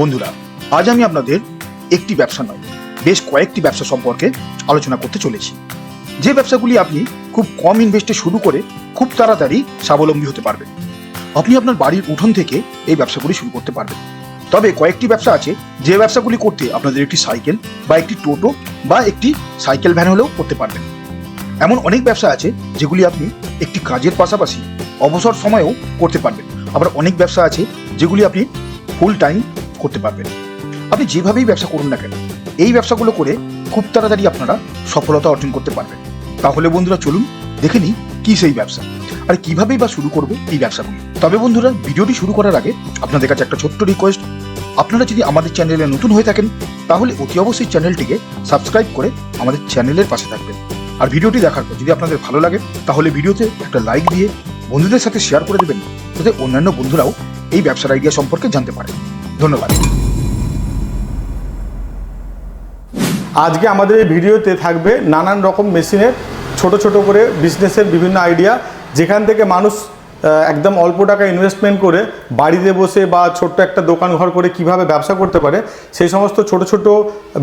বন্ধুরা, আজ আমি আপনাদের একটি ব্যবসা নয়, বেশ কয়েকটি ব্যবসা সম্পর্কে আলোচনা করতে চলেছি। যে ব্যবসাগুলি আপনি খুব কম ইনভেস্টে শুরু করে খুব তাড়াতাড়ি স্বাবলম্বী হতে পারবেন। আপনি আপনার বাড়ির উঠোন থেকে এই ব্যবসাগুলি শুরু করতে পারবেন। তবে কয়েকটি ব্যবসা আছে, যে ব্যবসাগুলি করতে আপনাদের একটি সাইকেল বা একটি টোটো বা একটি সাইকেল ভ্যান হলেও করতে পারবেন। এমন অনেক ব্যবসা আছে, যেগুলি আপনি একটি কাজের পাশাপাশি অবসর সময়েও করতে পারবেন। আবার অনেক ব্যবসা আছে, যেগুলি আপনি ফুল টাইম করতে পারবেন। আপনি যেভাবেই ব্যবসা করুন না কেন, এই ব্যবসাগুলো করে খুব তাড়াতাড়ি আপনারা সফলতা অর্জন করতে পারবেন। তাহলে বন্ধুরা চলুন দেখে নিই কি সেই ব্যবসা আর কিভাবেই বা শুরু করব এই ব্যবসাগুলি। তবে বন্ধুরা, ভিডিওটি শুরু করার আগে আপনাদের কাছে একটা ছোট্ট রিকোয়েস্ট আপনারা যদি আমাদের চ্যানেলে নতুন হয়ে থাকেন, তাহলে অতি অবশ্যই চ্যানেলটিকে সাবস্ক্রাইব করে আমাদের চ্যানেলের পাশে থাকবেন। আর ভিডিওটি দেখার পর যদি আপনাদের ভালো লাগে, তাহলে ভিডিওতে একটা লাইক দিয়ে বন্ধুদের সাথে শেয়ার করে দেবেন, যাতে অন্যান্য বন্ধুরাও এই ব্যবসার আইডিয়া সম্পর্কে জানতে পারে। ধন্যবাদ। আজকে আমাদের এই ভিডিওতে থাকবে নানান রকম মেশিনের ছোট ছোট করে বিজনেসের বিভিন্ন আইডিয়া যেখান থেকে মানুষ একদম অল্প টাকা ইনভেস্টমেন্ট করে বাড়িতে বসে বা ছোট্ট একটা দোকান ঘর করে কীভাবে ব্যবসা করতে পারে, সেই সমস্ত ছোট ছোট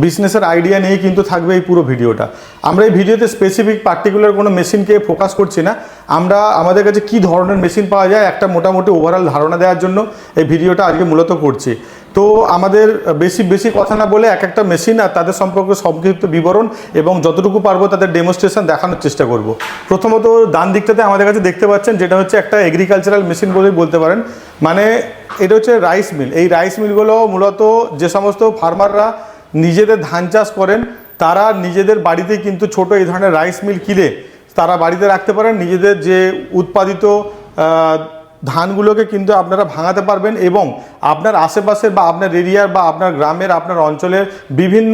বিজনেসের আইডিয়া নিয়েই কিন্তু থাকবে এই পুরো ভিডিওটা। আমরা এই ভিডিওতে স্পেসিফিক পার্টিকুলার কোনো মেশিনকে ফোকাস করছি না। আমরা আমাদের কাছে কি ধরনের মেশিন পাওয়া যায়, একটা মোটামুটি ওভারঅল ধারণা দেওয়ার জন্য এই ভিডিওটা আজকে মূলত করছি। তো আমাদের বেশি বেশি কথা না বলে এক একটা মেশিন আর তাদের সম্পর্কে সংক্ষিপ্ত বিবরণ এবং যতটুকু পারব তাদের ডেমনস্ট্রেশন দেখানোর চেষ্টা করব। প্রথমত ডান দিকটাতে আমাদের কাছে দেখতে পাচ্ছেন যেটা হচ্ছে একটা এগ্রিকালচারাল মেশিন বলেই বলতে পারেন। মানে এটা হচ্ছে রাইস মিল এই রাইস মিলগুলো মূলত যে সমস্ত ফার্মাররা নিজেদের ধান চাষ করেন, তারা নিজেদের বাড়িতে কিন্তু ছোট এই ধরনের রাইস মিল কিনে তারা বাড়িতে রাখতে পারেন। নিজেদের যে উৎপাদিত ধানগুলোকে কিন্তু আপনারা ভাঙাতে পারবেন এবং আপনার আশেপাশের বা আপনার এরিয়ার বা আপনার গ্রামের, আপনার অঞ্চলের বিভিন্ন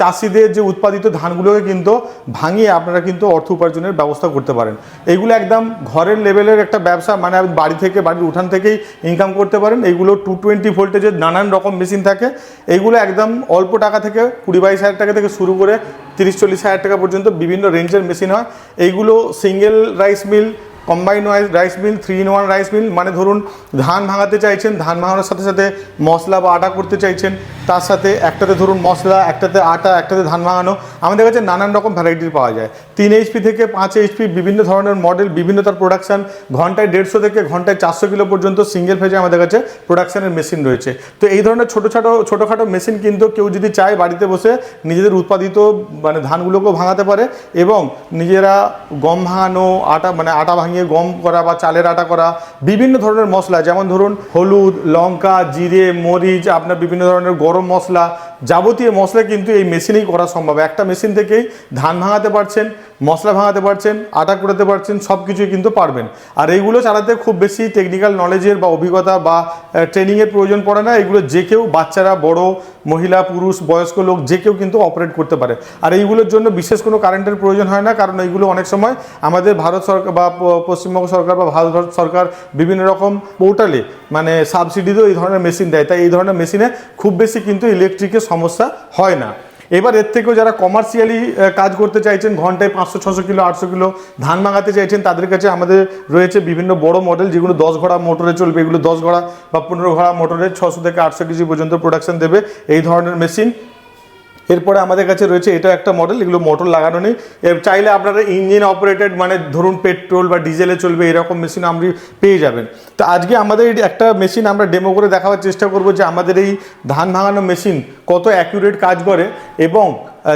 চাষিদের যে উৎপাদিত ধানগুলোকে কিন্তু ভাঙিয়ে আপনারা কিন্তু অর্থ উপার্জনের ব্যবস্থা করতে পারেন। এইগুলো একদম ঘরের লেভেলের একটা ব্যবসা মানে আপনি বাড়ি থেকে, বাড়ির উঠান থেকেই ইনকাম করতে পারেন। এইগুলো টু টোয়েন্টি ভোল্টেজের নানান রকম মেশিন থাকে। এইগুলো একদম অল্প টাকা থেকে কুড়ি বাইশ হাজার টাকা থেকে শুরু করে তিরিশ চল্লিশ হাজার টাকা পর্যন্ত বিভিন্ন রেঞ্জের মেশিন হয়। এইগুলো single rice mill combine wise rice mill, three in one rice mill মানে ধরুন ধান ভাঙাতে চাইছেন, ধান ভাঙানোর সাথে সাথে মশলা বা আটা করতে চাইছেন, তার সাথে একটাতে ধরুন মশলা, একটাতে আটা, একটাতে ধান ভাঙানো, আমাদের কাছে নানান রকম ভ্যারাইটির পাওয়া যায়। তিন এইচপি থেকে পাঁচ এইচপি বিভিন্ন ধরনের মডেল বিভিন্ন তার প্রোডাকশান ঘন্টায় দেড়শো থেকে ঘন্টায় চারশো কিলো পর্যন্ত সিঙ্গেল ফেজে আমাদের কাছে প্রোডাকশানের মেশিন রয়েছে। তো এই ধরনের ছোটো ছোটো, ছোটোখাটো মেশিন কিন্তু কেউ যদি চায় বাড়িতে বসে নিজেদের উৎপাদিত মানে ধানগুলোকেও ভাঙাতে পারে এবং নিজেরা গম ভাঙানো, আটা মানে আটা ভাঙিয়ে গম করা বা চালের আটা করা, বিভিন্ন ধরনের মশলা, যেমন ধরুন হলুদ, লঙ্কা, জিরে, মরিচ, আপনার বিভিন্ন ধরনের গরম মশলা যাবতীয় মশলা কিন্তু এই মেশিনেই করা সম্ভব। একটা মেশিন থেকেই ধান ভাঙাতে পারছেন, মশলা ভাঙাতে পারছেন, আটা কুড়াতে পারছেন সব কিছুই কিন্তু পারবেন। আর এইগুলো চালাতে খুব বেশি টেকনিক্যাল নলেজের বা অভিজ্ঞতা বা ট্রেনিংয়ের প্রয়োজন পড়ে না। এগুলো যে কেউ বাচ্চারা, বড়, মহিলা, পুরুষ, বয়স্ক লোক যে কেউ কিন্তু অপারেট করতে পারে। আর এইগুলোর জন্য বিশেষ কোনো কারেন্টের প্রয়োজন হয় না। কারণ এইগুলো অনেক সময় আমাদের ভারত সরকার বা পশ্চিমবঙ্গ সরকার বা ভারত সরকার বিভিন্ন রকম পোর্টালে মানে সাবসিডিতেও এই ধরনের মেশিন দেয়। তাই এই ধরনের মেশিনে খুব বেশি কিন্তু ইলেকট্রিকের সমস্যা হয় না। এবার এর থেকেও যারা কমার্শিয়ালি কাজ করতে চাইছেন, ঘন্টায় পাঁচশো, ছশো কিলো, আটশো কিলো ধান ভাঙাতে চাইছেন, তাদের কাছে আমাদের রয়েছে বিভিন্ন বড় মডেল যেগুলো দশ ঘোড়া মোটরে চলবে, এগুলো দশ ঘোড়া বা পনেরো ঘোড়া মোটরে ছশো থেকে আটশো কেজি পর্যন্ত প্রোডাকশন দেবে। এই ধরনের মেশিন এরপরে আমাদের কাছে রয়েছে, এটা একটা মডেল এগুলো মোটর লাগানো নেই। চাইলে আপনারা ইঞ্জিন অপারেটেড মানে ধরুন পেট্রোল বা ডিজেলে চলবে, এরকম মেশিন আপনি পেয়ে যাবেন। তো আজকে আমাদের একটা মেশিন আমরা ডেমো করে দেখাবার চেষ্টা করব যে আমাদের এই ধান ভাঙানো মেশিন কত অ্যাকুরেট কাজ করে এবং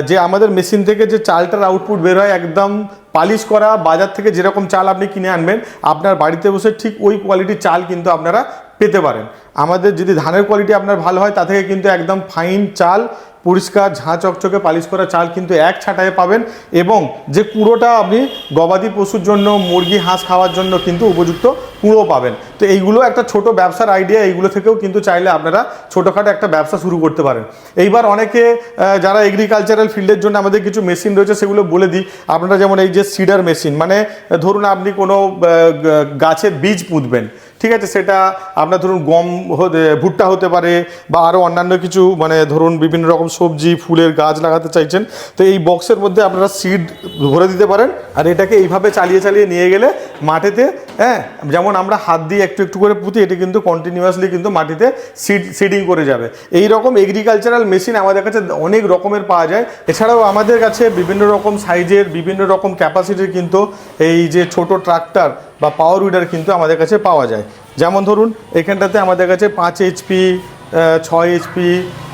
যে আমাদের মেশিন থেকে যে চালটার আউটপুট বের হয়, একদম পালিশ করা, বাজার থেকে যেরকম চাল আপনি কিনে আনবেন, আপনার বাড়িতে বসে ঠিক ওই কোয়ালিটির চাল কিন্তু আপনারা পেতে পারেন। আমাদের যদি ধানের কোয়ালিটি আপনার ভালো হয়, তা থেকে কিন্তু একদম ফাইন চাল পরিষ্কার ঝাঁ চকচকে পালিশ করা চাল কিন্তু এক ছাঁটায় পাবেন এবং যে কুড়োটা আপনি গবাদি পশুর জন্য, মুরগি, হাঁস খাওয়ার জন্য কিন্তু উপযুক্ত কুড়ো পাবেন। তো এইগুলো একটা ছোট ব্যবসার আইডিয়া এইগুলো থেকেও কিন্তু চাইলে আপনারা ছোটোখাটো একটা ব্যবসা শুরু করতে পারেন। এইবার অনেকে যারা এগ্রিকালচারাল ফিল্ডের জন্য আমাদের কিছু মেশিন রয়েছে সেগুলো বলে দিই। আপনারা যেমন এই যে সিডার মেশিন মানে ধরুন আপনি কোনো গাছের বীজ পুঁতবেন। ঠিক আছে, সেটা আপনার ধরুন গম ভুট্টা হতে পারে বা আরও অন্যান্য কিছু মানে ধরুন বিভিন্ন রকম সবজি, ফুলের গাছ লাগাতে চাইছেন, তো এই বক্সের মধ্যে আপনারা সিড ভরে দিতে পারেন আর এটাকে এইভাবে চালিয়ে চালিয়ে নিয়ে গেলে মাটিতে হ্যাঁ যেমন আমরা হাত দিয়ে একটু একটু করে পুঁতি, এটি কিন্তু কন্টিনিউয়াসলি কিন্তু মাটিতে সিড সিডিং করে যাবে। এই রকম এগ্রিকালচারাল মেশিন আমাদের কাছে অনেক রকমের পাওয়া যায়। এছাড়াও আমাদের কাছে বিভিন্ন রকম সাইজের বিভিন্ন রকম ক্যাপাসিটির কিন্তু এই যে ছোট ট্রাক্টর বা পাওয়ার উইডার কিন্তু আমাদের কাছে পাওয়া যায়। যেমন ধরুন, এখানটাতে আমাদের কাছে পাঁচ এইচপি ছয় এইচপি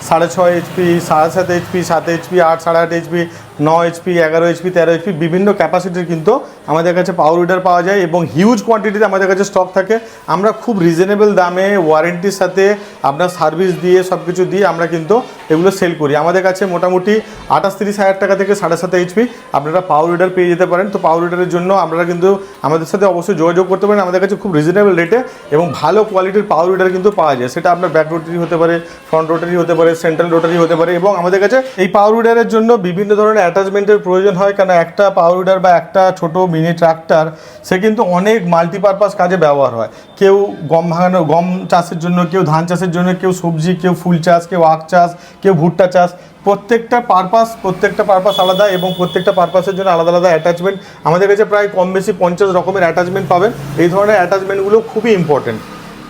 সাড়ে ছয় এইচপি সাড়ে সাত এইচপি সাত এইচপি আট, সাড়ে আট এইচপি ন এইচপি এগারো এইচপি তেরো এইচপি বিভিন্ন ক্যাপাসিটির কিন্তু আমাদের কাছে পাওয়ার উইডার পাওয়া যায় এবং হিউজ কোয়ান্টিটিতে আমাদের কাছে স্টক থাকে। আমরা খুব রিজনেবল দামে ওয়ারেন্টির সাথে আপনার সার্ভিস দিয়ে সব কিছু দিয়ে আমরা কিন্তু এগুলো সেল করি। আমাদের কাছে মোটামুটি আঠাশ তিরিশ হাজার টাকা থেকে সাড়ে সাত এইচপি আপনারা পাওয়ার উইডার পেয়ে যেতে পারেন। তো পাওয়ার উইডারের জন্য আপনারা কিন্তু আমাদের সাথে অবশ্যই যোগাযোগ করতে পারেন। আমাদের কাছে খুব রিজনেবল রেটে এবং ভালো কোয়ালিটির পাওয়ার উইডার কিন্তু পাওয়া যায়। সেটা আপনার ব্যাক রোটারি হতে পারে ফ্রন্ট রোটারি হতে পারে সেন্ট্রাল রোটারি হতে পারে এবং আমাদের কাছে এই পাওয়ার উইডারের জন্য বিভিন্ন ধরনের অ্যাটাচমেন্টের প্রয়োজন হয় কারণ একটা পাওয়ার উইডার বা একটা ছোট মিনি ট্রাক্টর সে কিন্তু অনেক মাল্টিপারপাস কাজে ব্যবহার হয়। কেউ গম ভাঙানো, গম চাষের জন্য, কেউ ধান চাষের জন্য, কেউ সবজি, কেউ ফুল চাষ, কেউ আখ চাষ, কেউ ভুট্টা চাষ, প্রত্যেকটা পারপাস প্রত্যেকটা পারপাস আলাদা এবং প্রত্যেকটা পারপাসের জন্য আলাদা আলাদা অ্যাটাচমেন্ট আমাদের কাছে প্রায় কম বেশি পঞ্চাশ রকমের অ্যাটাচমেন্ট পাবেন। এই ধরনের অ্যাটাচমেন্টগুলো খুবই ইম্পর্টেন্ট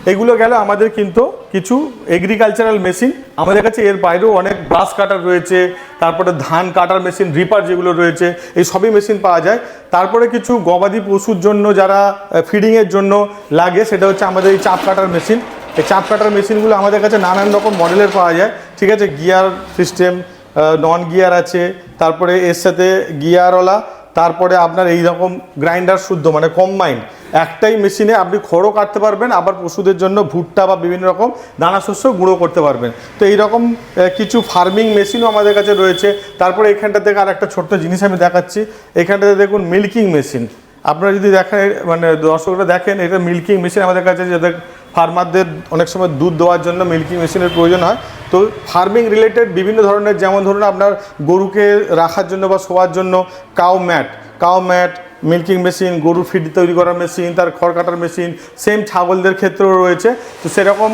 এগুলো গেল আমাদের কিন্তু কিছু এগ্রিকালচারাল মেশিন আমাদের কাছে এর বাইরেও অনেক ব্রাশ কাটার রয়েছে, তারপরে ধান কাটার মেশিন রিপার যেগুলো রয়েছে, এই সবই মেশিন পাওয়া যায়। তারপরে কিছু গবাদি পশুর জন্য যারা ফিডিংয়ের জন্য লাগে, সেটা হচ্ছে আমাদের এই চাপ কাটার মেশিন এই চাপ কাটার মেশিনগুলো আমাদের কাছে নানান রকম মডেলের পাওয়া যায়। ঠিক আছে গিয়ার সিস্টেম নন গিয়ার আছে, তারপরে এর সাথে গিয়ারওয়ালা তারপরে আপনার এই রকম গ্রাইন্ডার শুদ্ধ মানে কম্বাইন একটাই মেশিনে আপনি খড়ও কাটতে পারবেন, আবার পশুদের জন্য ভুট্টা বা বিভিন্ন রকম দানা শস্য গুঁড়ো করতে পারবেন। তো এই রকম কিছু ফার্মিং মেশিনও আমাদের কাছে রয়েছে। তারপরে এখানটা থেকে আর একটা ছোট্ট জিনিস আমি দেখাচ্ছি। এখানটাতে দেখুন মিল্কিং মেশিন আপনারা যদি দেখেন মানে দর্শকরা দেখেন, এটা মিল্কিং মেশিন আমাদের কাছে যাদের ফার্মারদের অনেক সময় দুধ দেওয়ার জন্য মিল্কিং মেশিনের প্রয়োজন হয়। তো ফার্মিং রিলেটেড বিভিন্ন ধরনের, যেমন ধরুন আপনার গরুকে রাখার জন্য বা শোয়ার জন্য cow mat cow mat milking machine, গরুর ফিড তৈরি করার মেশিন, তার খড় কাটার মেশিন সেম ছাগলদের ক্ষেত্রেও রয়েছে। তো সেরকম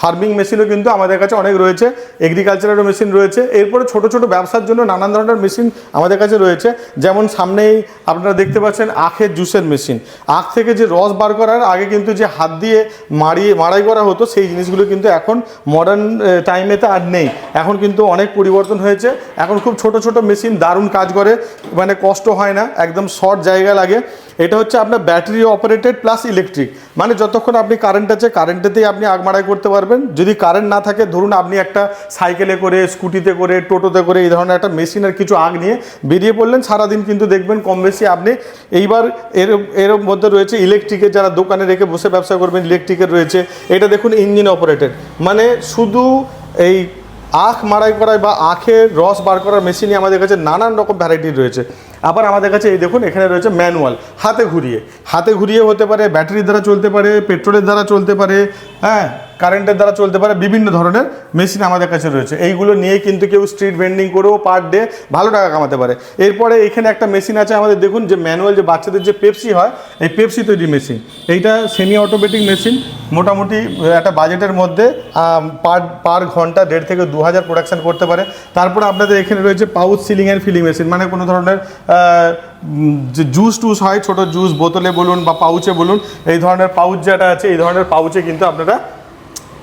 ফার্মিং মেশিনও কিন্তু আমাদের কাছে অনেক রয়েছে এগ্রিকালচারেরও মেশিন রয়েছে। এরপরে ছোট ছোট ব্যবসার জন্য নানান ধরনের মেশিন আমাদের কাছে রয়েছে। যেমন সামনেই আপনারা দেখতে পাচ্ছেন আখের জুসের মেশিন আখ থেকে যে রস বার করার আগে কিন্তু যে হাত দিয়ে মারিয়ে মাড়াই করা হতো, সেই জিনিসগুলো কিন্তু এখন মডার্ন টাইমেতে আর নেই। এখন কিন্তু অনেক পরিবর্তন হয়েছে। এখন খুব ছোট ছোট মেশিন দারুণ কাজ করে। মানে কষ্ট হয় না, একদম শর্ট জায়গা লাগে। এটা হচ্ছে আপনার ব্যাটারি অপারেটেড প্লাস ইলেকট্রিক মানে যতক্ষণ আপনি কারেন্ট আছে কারেন্টেতেই আপনি আগ মারাই করতে পারবেন। যদি কারেন্ট না থাকে, ধরুন আপনি একটা সাইকেলে করে স্কুটিতে করে, টোটোতে করে, এই ধরনের একটা মেশিনের কিছু আগ নিয়ে বেরিয়ে পড়লেন, সারাদিন কিন্তু দেখবেন কম বেশি আপনি এইবার এর এর মধ্যে রয়েছে ইলেকট্রিকের যারা দোকানে রেখে বসে ব্যবসা করবেন ইলেকট্রিকের রয়েছে। এটা দেখুন ইঞ্জিন অপারেটেড মানে শুধু এই আখ মাড়াই করায় বা আখের রস বার করার মেশিনই আমাদের কাছে নানান রকম ভ্যারাইটির রয়েছে। আবার আমাদের কাছে এই দেখুন, এখানে রয়েছে ম্যানুয়াল হাতে ঘুরিয়ে। হাতে ঘুরিয়ে হতে পারে ব্যাটারির দ্বারা চলতে পারে পেট্রোলের দ্বারা চলতে পারে হ্যাঁ? কারেন্টের দ্বারা চলতে পারে বিভিন্ন ধরনের মেশিন আমাদের কাছে রয়েছে। এইগুলো নিয়ে কিন্তু কেউ স্ট্রিট ভেন্ডিং করেও পার ডে ভালো টাকা কামাতে পারে। এরপরে এখানে একটা মেশিন আছে আমাদের, দেখুন যে ম্যানুয়াল যে বাচ্চাদের যে পেপসি হয়, এই পেপসি তৈরি মেশিন। এইটা সেমি অটোমেটিক মেশিন মোটামুটি একটা বাজেটের মধ্যে পার পার ঘণ্টা দেড় থেকে দু হাজার প্রোডাকশান করতে পারে। তারপরে আপনাদের এখানে রয়েছে pouch sealing and filling machine মানে কোনো ধরনের যে জুস টুস হয়, ছোট জুস বোতলে বলুন বা পাউচে বলুন, এই ধরনের পাউচ যেটা আছে, এই ধরনের পাউচে কিন্তু আপনারা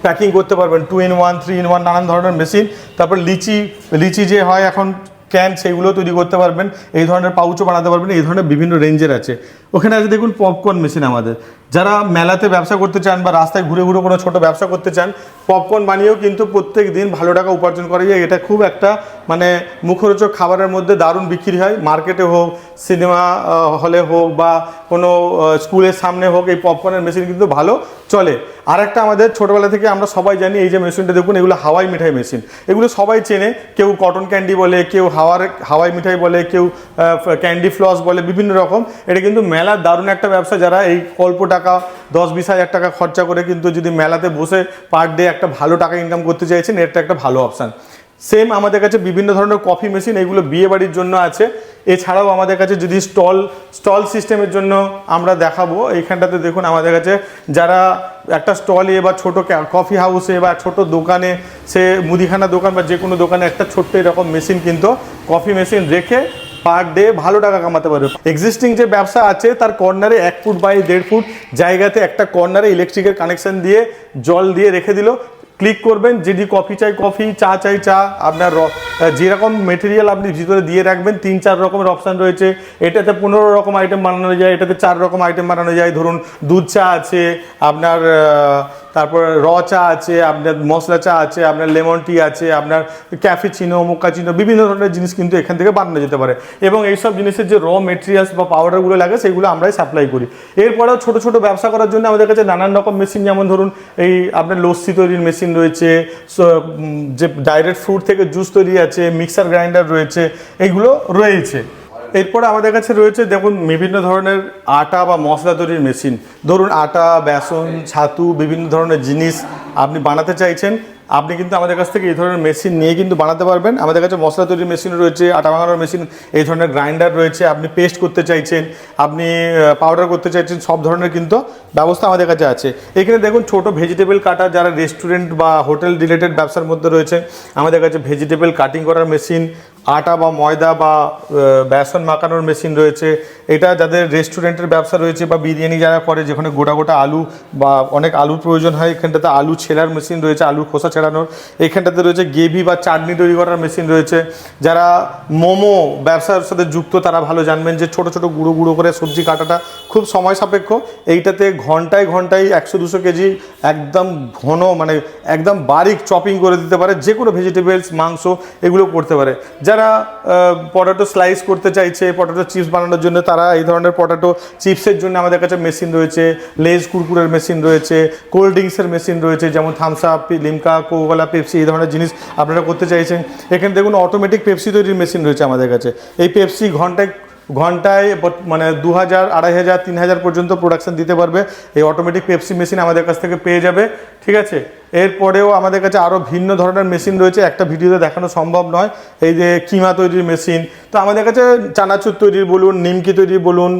প্যাকিং করতে পারবেন। Two in one three in one নানান ধরনের মেশিন তারপর লিচি লিচি যে হয় এখন ক্যান সেইগুলো তৈরি করতে পারবেন। এই ধরনের পাউচও বানাতে পারবেন। এই ধরনের বিভিন্ন রেঞ্জের আছে। ওখানে আছে দেখুন পপকর্ন মেশিন আমাদের। যারা মেলাতে ব্যবসা করতে চান বা রাস্তায় ঘুরে ঘুরে কোনো ছোটো ব্যবসা করতে চান পপকর্ন বানিয়েও কিন্তু প্রত্যেক দিন ভালো টাকা উপার্জন করা যায়। এটা খুব একটা মানে মুখরোচক খাবারের মধ্যে দারুণ বিক্রি হয়। মার্কেটে হোক, সিনেমা হলে হোক বা কোনো স্কুলের সামনে হোক, এই পপকর্নের মেশিন কিন্তু ভালো চলে। আর একটা আমাদের ছোটোবেলা থেকে আমরা সবাই জানি, এই যে মেশিনটা দেখুন, এগুলো হাওয়াই মিঠাই মেশিন এগুলো সবাই চেনে। কেউ কটন ক্যান্ডি বলে, কেউ হাওয়ার, হাওয়াই মিঠাই বলে, কেউ ক্যান্ডি ফ্লস বলে, বিভিন্ন রকম। এটা কিন্তু মেলার দারুণ একটা ব্যবসা, যারা এই অল্প টাকা, দশ বিশ হাজার টাকা খরচা করে কিন্তু যদি মেলাতে বসে পার ডে একটা ভালো টাকা ইনকাম করতে চাইছেন, এটা একটা ভালো অপশান সেম আমাদের কাছে বিভিন্ন ধরনের কফি মেশিন এগুলো বিয়ে বাড়ির জন্য আছে। এছাড়াও আমাদের কাছে যদি স্টল স্টল সিস্টেমের জন্য আমরা দেখাবো, এইখানটাতে দেখুন আমাদের কাছে যারা একটা স্টলে বা ছোট কফি হাউসে বা ছোট দোকানে, সে মুদিখানা দোকান বা যে কোনো দোকানে একটা ছোট্ট এরকম মেশিন কিন্তু কফি মেশিন রেখে পার ডে ভালো টাকা কামাতে পারবে। এক্সিস্টিং যে ব্যবসা আছে, তার কর্নারে এক ফুট বাই দেড় ফুট জায়গাতে একটা কর্নারে ইলেকট্রিকের কানেকশন দিয়ে জল দিয়ে রেখে দিল। ক্লিক করবেন যদি কফি চাই কফি চা চাই চা, আপনার যেরকম মেটেরিয়াল আপনি ভিতরে দিয়ে রাখবেন, তিন চার রকমের অপশান রয়েছে। এটাতে পনেরো রকম আইটেম বানানো যায়, এটাতে চার রকম আইটেম বানানো যায়। ধরুন, দুধ চা আছে, আপনার তারপর র চা আছে, আপনার মশলা চা আছে, আপনার লেমন টি আছে, আপনার ক্যাফেচিনো মোকাচিনো বিভিন্ন ধরনের জিনিস কিন্তু এখান থেকে বানানো যেতে পারে। এবং এইসব জিনিসের যে র মেটেরিয়ালস বা পাউডারগুলো লাগে, সেগুলো আমরাই সাপ্লাই করি। এরপরেও ছোট ছোট ব্যবসা করার জন্য আমাদের কাছে নানান রকম মেশিন যেমন ধরুন এই আপনার লস্যি তৈরির মেশিন রয়েছে যে ডাইরেক্ট ফ্রুট থেকে জুস তৈরি আছে মিক্সার গ্রাইন্ডার রয়েছে এইগুলো রয়েছে। এরপরে আমাদের কাছে রয়েছে দেখুন বিভিন্ন ধরনের আটা বা মশলা তৈরির মেশিন। ধরুন আটা, বেসন, ছাতু, বিভিন্ন ধরনের জিনিস আপনি বানাতে চাইছেন, আপনি কিন্তু আমাদের কাছ থেকে এই ধরনের মেশিন নিয়ে কিন্তু বানাতে পারবেন। আমাদের কাছে মশলা তৈরির মেশিন রয়েছে, আটা ভাঙানোর মেশিন, এই ধরনের গ্রাইন্ডার রয়েছে, আপনি পেস্ট করতে চাইছেন, আপনি পাউডার করতে চাইছেন, সব ধরনের কিন্তু ব্যবস্থা আমাদের কাছে আছে। এখানে দেখুন ছোট ভেজিটেবল কাটা যারা রেস্টুরেন্ট বা হোটেল রিলেটেড ব্যবসার মধ্যে রয়েছে, আমাদের কাছে ভেজিটেবল কাটিং করার মেশিন আটা বা ময়দা বা বেসন মাখানোর মেশিন রয়েছে। এটা যাদের রেস্টুরেন্টের ব্যবসা রয়েছে বা বিরিয়ানি যারা করে, যেখানে গোটা গোটা আলু বা অনেক আলুর প্রয়োজন হয়, এখানটাতে আলু ছেলার মেশিন রয়েছে আলুর খোসা ছেড়ানোর। এখানটাতে রয়েছে গ্রেভি বা চাটনি তৈরি করার মেশিন রয়েছে। যারা মোমো ব্যবসার সাথে যুক্ত, তারা ভালো জানবেন যে ছোট ছোট গুঁড়ো গুঁড়ো করে সবজি কাটাটা খুব সময় সাপেক্ষ এইটাতে ঘন্টায় ঘন্টায় একশো দুশো কেজি একদম ঘন মানে একদম বারিক চপিং করে দিতে পারে। যে কোনো ভেজিটেবলস মাংস, এগুলো করতে পারে। যারা পটাটো স্লাইস করতে চাইছে পটাটো চিপস বানানোর জন্য তারা এই ধরনের পটাটো চিপসের জন্য আমাদের কাছে মেশিন রয়েছে লেজ কুরকুরের মেশিন রয়েছে কোল্ড ড্রিঙ্কসের মেশিন রয়েছে, যেমন Thums Up Limca Coca Cola Pepsi এই ধরনের জিনিস আপনারা করতে চাইছেন। এখানে দেখুন অটোমেটিক পেপসি তৈরির মেশিন রয়েছে আমাদের কাছে। এই পেপসি ঘন্টায় ঘন্টায় মানে দু হাজার, আড়াই হাজার, তিন হাজার পর্যন্ত প্রোডাকশান দিতে পারবে। এই অটোমেটিক পেপসি মেশিন আমাদের কাছ থেকে পেয়ে যাবে, ঠিক আছে? এরপরেও আমাদের কাছে আরও ভিন্ন ধরনের মেশিন রয়েছে, একটা ভিডিওতে দেখানো সম্ভব নয়। এই যে কিমা তৈরির মেশিন তো আমাদের কাছে চানাচুর তৈরির বলুন, নিমকি তৈরি বলুন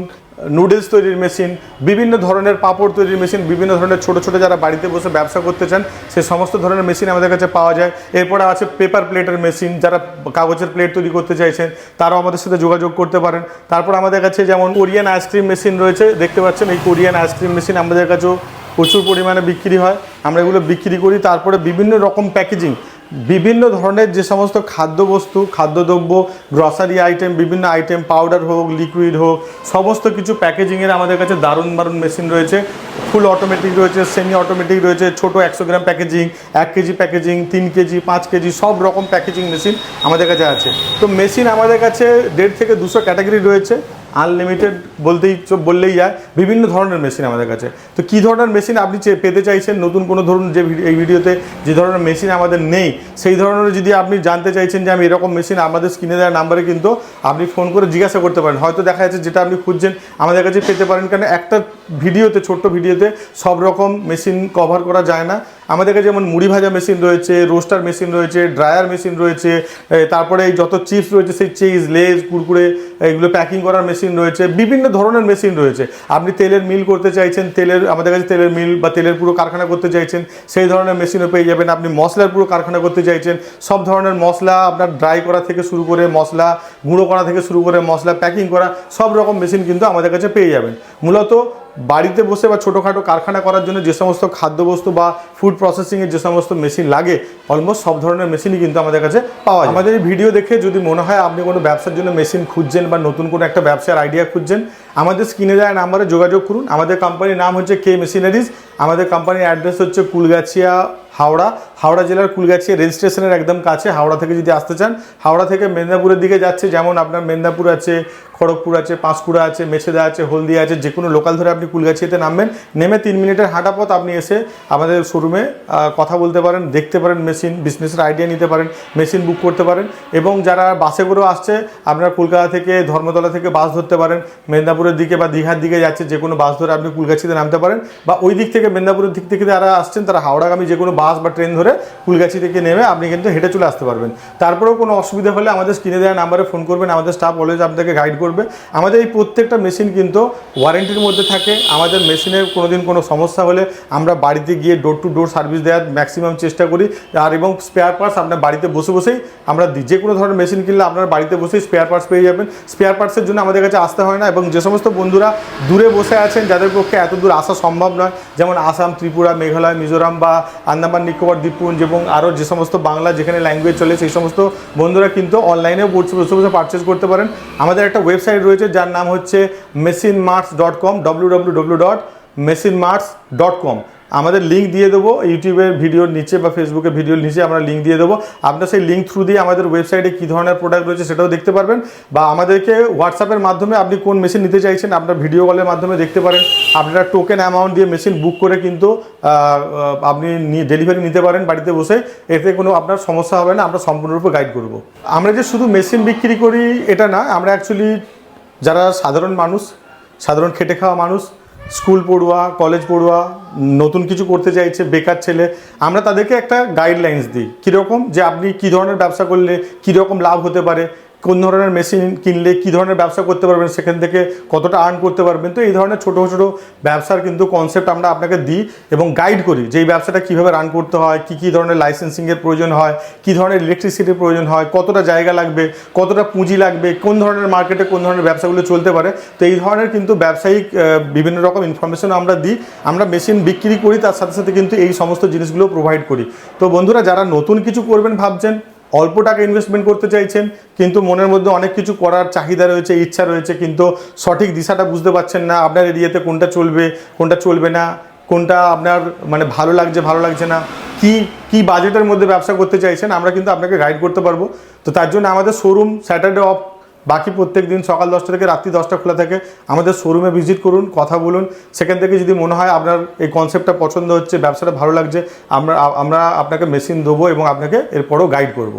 নুডলস তৈরির মেশিন, বিভিন্ন ধরনের পাঁপড় তৈরির মেশিন, বিভিন্ন ধরনের ছোট ছোট যারা বাড়িতে বসে ব্যবসা করতে চান, সে সমস্ত ধরনের মেশিন আমাদের কাছে পাওয়া যায়। এরপরে আছে পেপার প্লেটের মেশিন, যারা কাগজের প্লেট তৈরি করতে চাইছেন, তারাও আমাদের সাথে যোগাযোগ করতে পারেন। তারপর আমাদের কাছে যেমন কোরিয়ান আইসক্রিম মেশিন রয়েছে, দেখতে পাচ্ছেন এই কোরিয়ান আইসক্রিম মেশিন আমাদের কাছেও প্রচুর পরিমাণে বিক্রি হয়। আমরা এগুলো বিক্রি করি, তারপরে বিভিন্ন রকম প্যাকেজিং বিভিন্ন ধরনের যে সমস্ত খাদ্যবস্তু, খাদ্যদ্রব্য গ্রসারি আইটেম বিভিন্ন আইটেম পাউডার হোক লিকুইড হোক, সমস্ত কিছু প্যাকেজিংয়ের আমাদের কাছে দারুণ দারুণ মেশিন রয়েছে। ফুল অটোমেটিক রয়েছে সেমি অটোমেটিক রয়েছে, ছোট একশো গ্রাম প্যাকেজিং এক কেজি প্যাকেজিং তিন কেজি, পাঁচ কেজি, সব রকম প্যাকেজিং মেশিন আমাদের কাছে আছে। তো মেশিন আমাদের কাছে দেড় থেকে দুশো ক্যাটাগরি রয়েছে আনলিমিটেড বলতেই বললেই যায়, বিভিন্ন ধরনের মেশিন আমাদের কাছে। তো কী ধরনের মেশিন আপনি পেতে চাইছেন? নতুন কোনো ধরুন যে এই ভিডিওতে যে ধরনের মেশিন আমাদের নেই, সেই ধরনের যদি আপনি জানতে চাইছেন যে আমি এরকম মেশিন আমাদের স্ক্রিনে দেওয়া নাম্বারে কিন্তু আপনি ফোন করে জিজ্ঞাসা করতে পারেন। হয়তো দেখা যাচ্ছে যেটা আপনি খুঁজছেন, আমাদের কাছে পেতে পারেন। কারণ একটা ভিডিওতে, ছোট্ট ভিডিওতে সব রকম মেশিন কভার করা যায় না। আমাদের কাছে যেমন মুড়ি ভাজা মেশিন রয়েছে রোস্টার মেশিন রয়েছে ড্রায়ার মেশিন রয়েছে তারপরে এই যত চিপস রয়েছে, সেই চিজ লেজ, কুরকুরে, এগুলো প্যাকিং করার মেশিন রয়েছে, বিভিন্ন ধরনের মেশিন রয়েছে। আপনি তেলের মিল করতে চাইছেন, তেলের, আমাদের কাছে তেলের মিল বা তেলের পুরো কারখানা করতে চাইছেন, সেই ধরনের মেশিনও পেয়ে যাবেন আপনি মশলার পুরো কারখানা করতে চাইছেন, সব ধরনের মশলা আপনার ড্রাই করা থেকে শুরু করে মশলা, গুঁড়ো করা থেকে শুরু করে মশলা প্যাকিং করা, সব রকম মেশিন কিন্তু আমাদের কাছে পেয়ে যাবেন। মূলত বাড়িতে বসে বা ছোটোখাটো কারখানা করার জন্য যে সমস্ত খাদ্যবস্তু বা ফুড প্রসেসিংয়ের যে সমস্ত মেশিন লাগে অলমোস্ট সব ধরনের মেশিনই কিন্তু আমাদের কাছে পাওয়া যায়। আমাদের এই ভিডিও দেখে যদি মনে হয় আপনি কোনো ব্যবসার জন্য মেশিন খুঁজছেন বা নতুন কোনো একটা ব্যবসার আইডিয়া খুঁজছেন, আমাদের স্ক্রিনে দেওয়া নাম্বারে যোগাযোগ করুন। আমাদের কোম্পানির নাম হচ্ছে কে মেশিনারিজ আমাদের কোম্পানির অ্যাড্রেস হচ্ছে কুলগাছিয়া হাওড়া হাওড়া জেলার কুলগাছি রেল স্টেশনের একদম কাছে, হাওড়া থেকে যদি আসতে চান, হাওড়া থেকে মেদিনীপুরের দিকে যাচ্ছে, যেমন আপনার মেদিনীপুর আছে, খড়গপুর আছে, পাঁশকুড়া আছে, মেছেদা আছে, হলদিয়া আছে, যে কোনো লোকাল ধরে আপনি কুলগাছিয়াতে নামবেন, নেমে তিন মিনিটের হাঁটা পথ আপনি এসে আমাদের শোরুমে কথা বলতে পারেন, দেখতে পারেন মেশিন বিজনেসের আইডিয়া নিতে পারেন মেশিন বুক করতে পারেন, এবং যারা বাসে করেও আসছে, আপনার কলকাতা থেকে ধর্মতলা থেকে বাস ধরতে পারেন, মেদিনীপুরের দিকে বা দীঘার দিকে যাচ্ছে, যে কোনো বাস ধরে আপনি কুলগাছিতে নামতে পারেন, বা ওই দিক থেকে মেদিনীপুরের দিক থেকে যারা আসছেন, তারা হাওড়াগামী যে কোনো বাস বাস বা ট্রেন ধরে ফুলগাছি থেকে নেমে আপনি কিন্তু হেঁটে চলে আসতে পারবেন। তারপরেও কোনো অসুবিধা হলে আমাদের স্ক্রিনে দেওয়া নাম্বারে ফোন করবেন, আমাদের স্টাফ অলওয়েজ আপনাকে গাইড করবে। আমাদের এই প্রত্যেকটা মেশিন কিন্তু ওয়ারেন্টির মধ্যে থাকে। আমাদের মেশিনের কোনো দিন কোনো সমস্যা হলে আমরা বাড়িতে গিয়ে ডোর টু ডোর সার্ভিস দেওয়ার ম্যাক্সিমাম চেষ্টা করি। আর এবং স্পেয়ার পার্টস আপনার বাড়িতে বসে বসেই আমরা যে কোনো ধরনের মেশিন কিনলে আপনার বাড়িতে বসেই স্পেয়ার পার্টস পেয়ে যাবেন। স্পেয়ার পার্টসের জন্য আমাদের কাছে আসতে হয় না এবং যে সমস্ত বন্ধুরা দূরে বসে আছেন, যাদের পক্ষে এত দূর আসা সম্ভব নয়, যেমন আসাম, ত্রিপুরা, মেঘালয়, মিজোরাম বা আন্দামান নিকোবর দ্বীপপুঞ্জ এবং আরও যে সমস্ত বাংলা যেখানে ল্যাঙ্গুয়েজ চলে সেই সমস্ত বন্ধুরা কিন্তু অনলাইনে বসে বসে পারচেস করতে পারেন। আমাদের একটা ওয়েবসাইট রয়েছে, যার নাম হচ্ছে machine marts dot com W W W dot machine marts dot com আমাদের লিঙ্ক দিয়ে দেবো ইউটিউবের ভিডিওর নিচে বা ফেসবুকের ভিডিওর নিচে আমরা লিঙ্ক দিয়ে দেবো। আপনার সেই লিঙ্ক থ্রু দিয়ে আমাদের ওয়েবসাইটে কী ধরনের প্রোডাক্ট রয়েছে সেটাও দেখতে পারবেন বা আমাদেরকে হোয়াটসঅ্যাপের মাধ্যমে আপনি কোন মেশিন নিতে চাইছেন আপনার ভিডিও কলের মাধ্যমে দেখতে পারেন। আপনারা টোকেন অ্যামাউন্ট দিয়ে মেশিন বুক করে কিন্তু আপনি ডেলিভারি নিতে পারেন বাড়িতে বসে। এতে কোনো আপনার সমস্যা হবে না, আমরা সম্পূর্ণরূপে গাইড করব। আমরা যে শুধু মেশিন বিক্রি করি, এটা না, আমরা অ্যাকচুয়ালি যারা সাধারণ মানুষ, সাধারণ খেটে খাওয়া মানুষ স্কুল পড়ুয়া, কলেজ পড়ুয়া, নতুন কিছু করতে চাইছে, বেকার ছেলে, আমরা তাদেরকে একটা গাইডলাইন্স দিই। কীরকম? যে আপনি কী ধরনের ব্যবসা করলে কীরকম লাভ হতে পারে? কোন ধরনের মেশিন কিনলে কী ধরনের ব্যবসা করতে পারবেন, সেখান থেকে কতটা আর্ন করতে পারবেন, তো এই ধরনের ছোটো ছোটো ব্যবসার কিন্তু কনসেপ্ট আমরা আপনাকে দিই এবং গাইড করি যে এই ব্যবসাটা কীভাবে রান করতে হয়, কী কী ধরনের লাইসেন্সিংয়ের প্রয়োজন হয়, কী ধরনের ইলেকট্রিসিটির প্রয়োজন হয়, কতটা জায়গা লাগবে, কতটা পুঁজি লাগবে, কোন ধরনের মার্কেটে কোন ধরনের ব্যবসাগুলো চলতে পারে, তো এই ধরনের কিন্তু ব্যবসায়িক বিভিন্ন রকম ইনফরমেশন আমরা দিই, আমরা মেশিন বিক্রি করি, তার সাথে সাথে কিন্তু এই সমস্ত জিনিসগুলো প্রোভাইড করি। তো বন্ধুরা, যারা নতুন কিছু করবেন ভাবছেন অল্প টাকা ইনভেস্টমেন্ট করতে চাইছেন, কিন্তু মনের মধ্যে অনেক কিছু করার চাহিদা রয়েছে, ইচ্ছা রয়েছে, কিন্তু সঠিক দিশাটা বুঝতে পারছেন না, আপনার এরিয়াতে কোনটা চলবে কোনটা চলবে না, কোনটা আপনার মানে ভালো লাগছে ভালো লাগছে না, কি কি বাজেটের মধ্যে ব্যবসা করতে চাইছেন, আমরা কিন্তু আপনাকে গাইড করতে পারব। তো তার জন্য আমাদের শোরুম স্যাটারডে অফ বাকি প্রত্যেক দিন সকাল দশটা থেকে রাত্রি দশটা খোলা থাকে। আমাদের শোরুমে ভিজিট করুন, কথা বলুন। সেখান থেকে যদি মনে হয় আপনার এই কনসেপ্টটা পছন্দ হচ্ছে, ব্যবসাটা ভালো লাগছে, আমরা আমরা আপনাকে মেশিন দেবো এবং আপনাকে এরপরও গাইড করব।